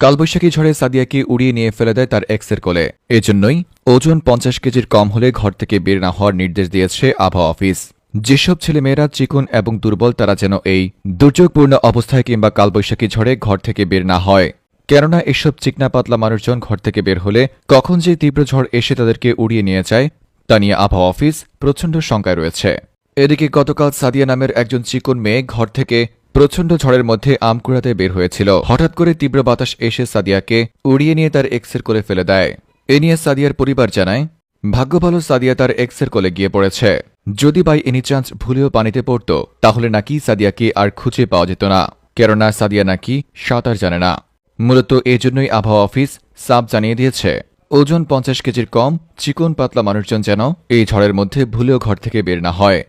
কালবৈশাখী ঝড়ে সাদিয়াকে উড়িয়ে নিয়ে ফেলে দেয় তার এক্সের কোলে। এজন্যই ওজন পঞ্চাশ কেজির কম হলে ঘর থেকে বের না হওয়ার নির্দেশ দিয়েছে আবহাওয়া অফিস। যেসব ছেলেমেয়েরা চিকন এবং দুর্বল, তারা যেন এই দুর্যোগপূর্ণ অবস্থায় কিংবা কালবৈশাখী ঝড়ে ঘর থেকে বের না হয়। কেননা এসব চিকনা পাতলা মানুষজন ঘর থেকে বের হলে কখন যে তীব্র ঝড় এসে তাদেরকে উড়িয়ে নিয়ে যায়, তা নিয়ে আবহাওয়া অফিস প্রচণ্ড শঙ্কায় রয়েছে। এদিকে গতকাল সাদিয়া নামের একজন চিকন মেয়ে ঘর থেকে প্রচণ্ড ঝড়ের মধ্যে আম কুড়াতে বের হয়েছিল। হঠাৎ করে তীব্র বাতাস এসে সাদিয়াকে উড়িয়ে নিয়ে তার এক্সের কোলে ফেলে দেয়। এ নিয়ে সাদিয়ার পরিবার জানায়, ভাগ্য ভালো, সাদিয়া তার এক্সের কোলে গিয়ে পড়েছে। যদি বাই এনি চান্স ভুলেও পানিতে পড়ত, তাহলে নাকি সাদিয়াকে আর খুঁজে পাওয়া যেত না। কেননা সাদিয়া নাকি সাঁতার জানে না। মূলত এজন্যই আবহাওয়া অফিস সাপ জানিয়ে দিয়েছে, ওজন পঞ্চাশ কেজির কম, চিকন পাতলা মানুষজন যেন এই ঝড়ের মধ্যে ভুলেও ঘর থেকে বের না হয়।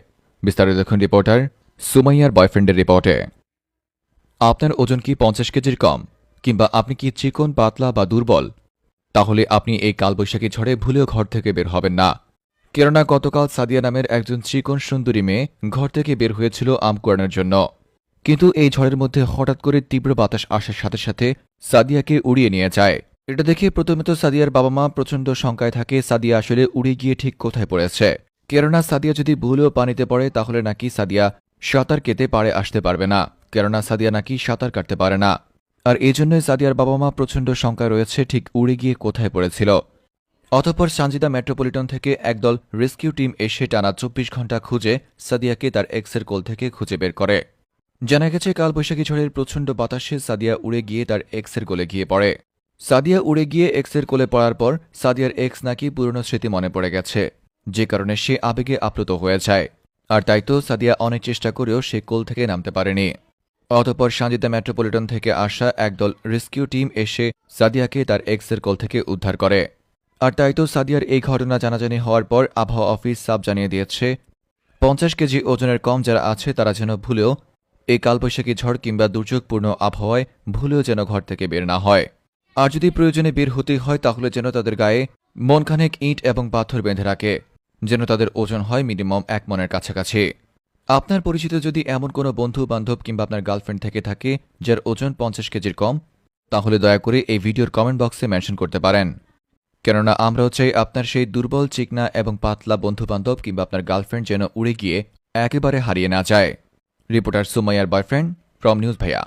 বিস্তারিত দেখুন রিপোর্টার সুমাইয়ার বয়ফ্রেন্ডের রিপোর্টে। আপনার ওজন কি পঞ্চাশ কেজির কম, কিংবা আপনি কি চিকন, পাতলা বা দুর্বল? তাহলে আপনি এই কালবৈশাখী ঝড়ে ভুলেও ঘর থেকে বের হবেন না। কেননা গতকাল সাদিয়া নামের একজন চিকন সুন্দরী মেয়ে ঘর থেকে বের হয়েছিল আম কুড়ানোর জন্য। কিন্তু এই ঝড়ের মধ্যে হঠাৎ করে তীব্র বাতাস আসার সাথে সাথে সাদিয়াকে উড়িয়ে নিয়ে যায়। এটা দেখে প্রথমে তো সাদিয়ার বাবা মা প্রচণ্ড শঙ্কায় থাকে, সাদিয়া আসলে উড়ে গিয়ে ঠিক কোথায় পড়েছে। কেননা সাদিয়া যদি ভুলেও পানিতে পড়ে, তাহলে নাকি সাদিয়া সাঁতার কেটে পারে আসতে পারবে না, কেননা সাদিয়া নাকি সাঁতার কাটতে পারে না। আর এই জন্যই সাদিয়ার বাবা মা প্রচণ্ড শঙ্কায় রয়েছে ঠিক উড়ে গিয়ে কোথায় পড়েছিল। অতঃপর সানজিদা মেট্রোপলিটন থেকে একদল রেস্কিউ টিম এসে টানা চব্বিশ ঘণ্টা খুঁজে সাদিয়াকে তার এক্সের কোল থেকে খুঁজে বের করে। জানা গেছে, কালবৈশাখী ঝড়ের প্রচণ্ড বাতাসে সাদিয়া উড়ে গিয়ে তার এক্সের কোলে গিয়ে পড়ে। সাদিয়া উড়ে গিয়ে এক্সের কোলে পড়ার পর সাদিয়ার এক্স নাকি পুরনো স্মৃতি মনে পড়ে গেছে, যে কারণে সে আবেগে আপ্লুত হয়ে যায়। আর তাই তো সাদিয়া অনেক চেষ্টা করেও সে কোল থেকে নামতে পারেনি। অতঃপর সানজিদা মেট্রোপলিটন থেকে আসা একদল রেস্কিউ টিম এসে সাদিয়াকে তার এক্সের কোল থেকে উদ্ধার করে। আর তাই তো সাদিয়ার এই ঘটনা জানাজানি হওয়ার পর আবহাওয়া অফিস সাব জানিয়ে দিয়েছে, পঞ্চাশ কেজি ওজনের কম যারা আছে তারা যেন ভুলেও এই কালবৈশাখী ঝড় কিংবা দুর্যোগপূর্ণ আবহাওয়ায় ভুলেও যেন ঘর থেকে বের না হয়। আর যদি প্রয়োজনে বের হতে হয় তাহলে যেন তাদের গায়ে মনখানেক ইট এবং পাথর বেঁধে রাখে। যেন তাদের ওজন হয় মিনিমাম এক মনের কাছাকাছি। আপনার পরিচিত যদি এমন কোনো বন্ধু বান্ধব কিংবা আপনার গার্লফ্রেন্ড থেকে থাকে, যার ওজন পঞ্চাশ কেজির কম, তাহলে দয়া করে এই ভিডিওর কমেন্ট বক্সে মেনশন করতে পারেন। কেননা আমরাও চাই আপনার সেই দুর্বল, চিকনা এবং পাতলা বন্ধুবান্ধব কিংবা আপনার গার্লফ্রেন্ড যেন উড়ে গিয়ে একেবারে হারিয়ে না যায়। রিপোর্টার সুমাইয়ার বয়ফ্রেন্ড ফ্রম নিউজ ভাইয়া।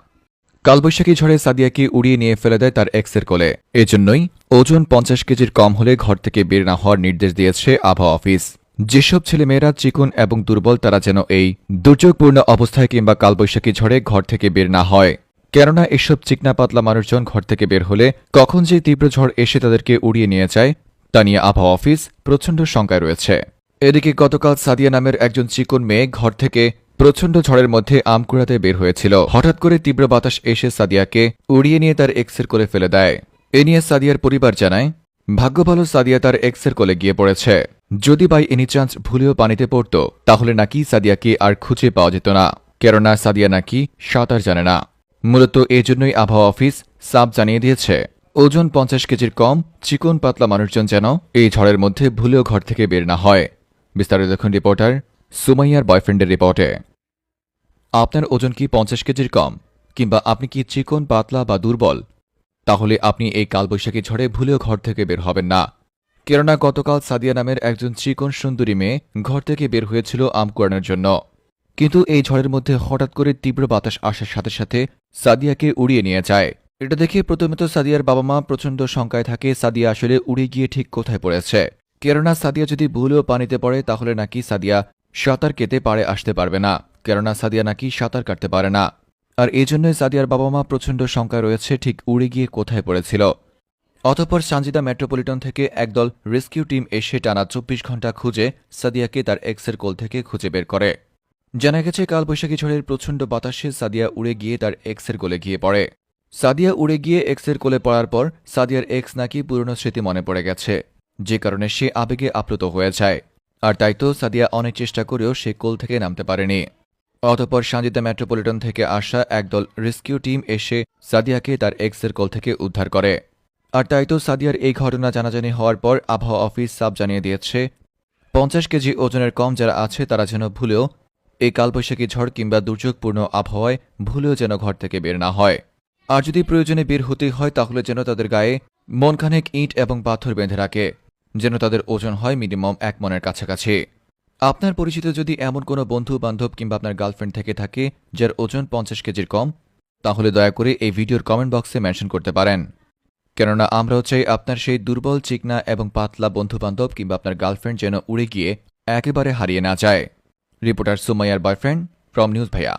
কালবৈশাখী ঝড়ে সাদিয়াকে উড়িয়ে নিয়ে ফেলে দেয় তার এক্সের কোলে। এজন্যই ওজন পঞ্চাশ কেজির কম হলে ঘর থেকে বের না হওয়ার নির্দেশ দিয়েছে আবহাওয়া অফিস। যেসব ছেলেমেয়েরা চিকন এবং দুর্বল, তারা যেন এই দুর্যোগপূর্ণ অবস্থায় কিংবা কালবৈশাখী ঝড়ে ঘর থেকে বের না হয়। কেননা এসব চিকনা পাতলা মানুষজন ঘর থেকে বের হলে কখন যে তীব্র ঝড় এসে তাদেরকে উড়িয়ে নিয়ে যায়, তা নিয়ে আবহাওয়া অফিস প্রচণ্ড শঙ্কায় রয়েছে। এদিকে গতকাল সাদিয়া নামের একজন চিকন মেয়ে ঘর থেকে প্রচণ্ড ঝড়ের মধ্যে আম কুড়াতে বের হয়েছিল। হঠাৎ করে তীব্র বাতাস এসে সাদিয়াকে উড়িয়ে নিয়ে তার এক্সের কোলে ফেলে দেয়। এ নিয়ে সাদিয়ার পরিবার জানায়, ভাগ্য ভালো, সাদিয়া তার এক্সের কোলে গিয়ে পড়েছে। যদি বাই এনি চান্স ভুলেও পানিতে পড়ত, তাহলে নাকি সাদিয়াকে আর খুঁজে পাওয়া যেত না। কেননা সাদিয়া নাকি সাঁতার জানে না। মূলত এজন্যই আবহাওয়া অফিস সাপ জানিয়ে দিয়েছে, ওজন পঞ্চাশ কেজির কম, চিকন পাতলা মানুষজন যেন এই ঝড়ের মধ্যে ভুলেও ঘর থেকে বের না হয়। বিস্তারিত দেখুন রিপোর্টার সুমাইয়ার বয়ফ্রেন্ডের রিপোর্টে। আপনার ওজন কি পঞ্চাশ কেজির কম, কিংবা আপনি কি চিকন, পাতলা বা দুর্বল? তাহলে আপনি এই কালবৈশাখী ঝড়ে ভুলেও ঘর থেকে বের হবেন না। কেননা গতকাল সাদিয়া নামের একজন চিকন সুন্দরী মেয়ে ঘর থেকে বের হয়েছিল আম কুড়ানোর জন্য। কিন্তু এই ঝড়ের মধ্যে হঠাৎ করে তীব্র বাতাস আসার সাথে সাথে সাদিয়াকে উড়িয়ে নিয়ে যায়। এটা দেখে প্রথমে তো সাদিয়ার বাবা মা প্রচণ্ড শঙ্কায় থাকে, সাদিয়া আসলে উড়ে গিয়ে ঠিক কোথায় পড়েছে। কেননা সাদিয়া যদি ভুলেও পানিতে পড়ে, তাহলে নাকি সাদিয়া সাঁতার কেটে পাড়ে আসতে পারবে না, কেননা সাদিয়া নাকি সাঁতার কাটতে পারে না। আর এই জন্যই সাদিয়ার বাবা মা প্রচণ্ড শঙ্কায় রয়েছে ঠিক উড়ে গিয়ে কোথায় পড়েছিল। অতঃপর সানজিদা মেট্রোপলিটন থেকে একদল রেস্কিউ টিম এসে টানা চব্বিশ ঘণ্টা খুঁজে সাদিয়াকে তার এক্সের কোল থেকে খুঁজে বের করে। জানা গেছে, কালবৈশাখী ঝড়ের প্রচণ্ড বাতাসে সাদিয়া উড়ে গিয়ে তার এক্সের কোলে গিয়ে পড়ে। সাদিয়া উড়ে গিয়ে এক্সের কোলে পড়ার পর সাদিয়ার এক্স নাকি পুরনো স্মৃতি মনে পড়ে গেছে, যে কারণে সে আবেগে আপ্লুত হয়ে যায়। আর তাই তো সাদিয়া অনেক চেষ্টা করেও সে কোল থেকে নামতে পারেনি। অতঃপর সানজিদা মেট্রোপলিটন থেকে আসা একদল রেস্কিউ টিম এসে সাদিয়াকে তার এক্সের কোল থেকে উদ্ধার করে। আর তাই তো সাদিয়ার এই ঘটনা জানাজানি হওয়ার পর আবহাওয়া অফিস সাব জানিয়ে দিয়েছে, পঞ্চাশ কেজি ওজনের কম যারা আছে তারা যেন ভুলেও এই কালবৈশাখী ঝড় কিংবা দুর্যোগপূর্ণ আবহাওয়ায় ভুলেও যেন ঘর থেকে বের না হয়। আর যদি প্রয়োজনে বের হতে হয় তাহলে যেন তাদের গায়ে মনখানেক ইট এবং পাথর বেঁধে রাখে। যেন তাদের ওজন হয় মিনিমাম এক মনের কাছাকাছি। আপনার পরিচিত যদি এমন কোনো বন্ধু বান্ধব কিংবা আপনার গার্লফ্রেন্ড থেকে থাকে, যার ওজন পঞ্চাশ কেজির কম, তাহলে দয়া করে এই ভিডিওর কমেন্ট বক্সে মেনশন করতে পারেন। কেননা আমরাও চাই আপনার সেই দুর্বল, চিকনা এবং পাতলা বন্ধুবান্ধব কিংবা আপনার গার্লফ্রেন্ড যেন উড়ে গিয়ে একেবারে হারিয়ে না যায়। রিপোর্টার সুমাইয়ার বয়ফ্রেন্ড ফ্রম নিউজ ভাইয়া।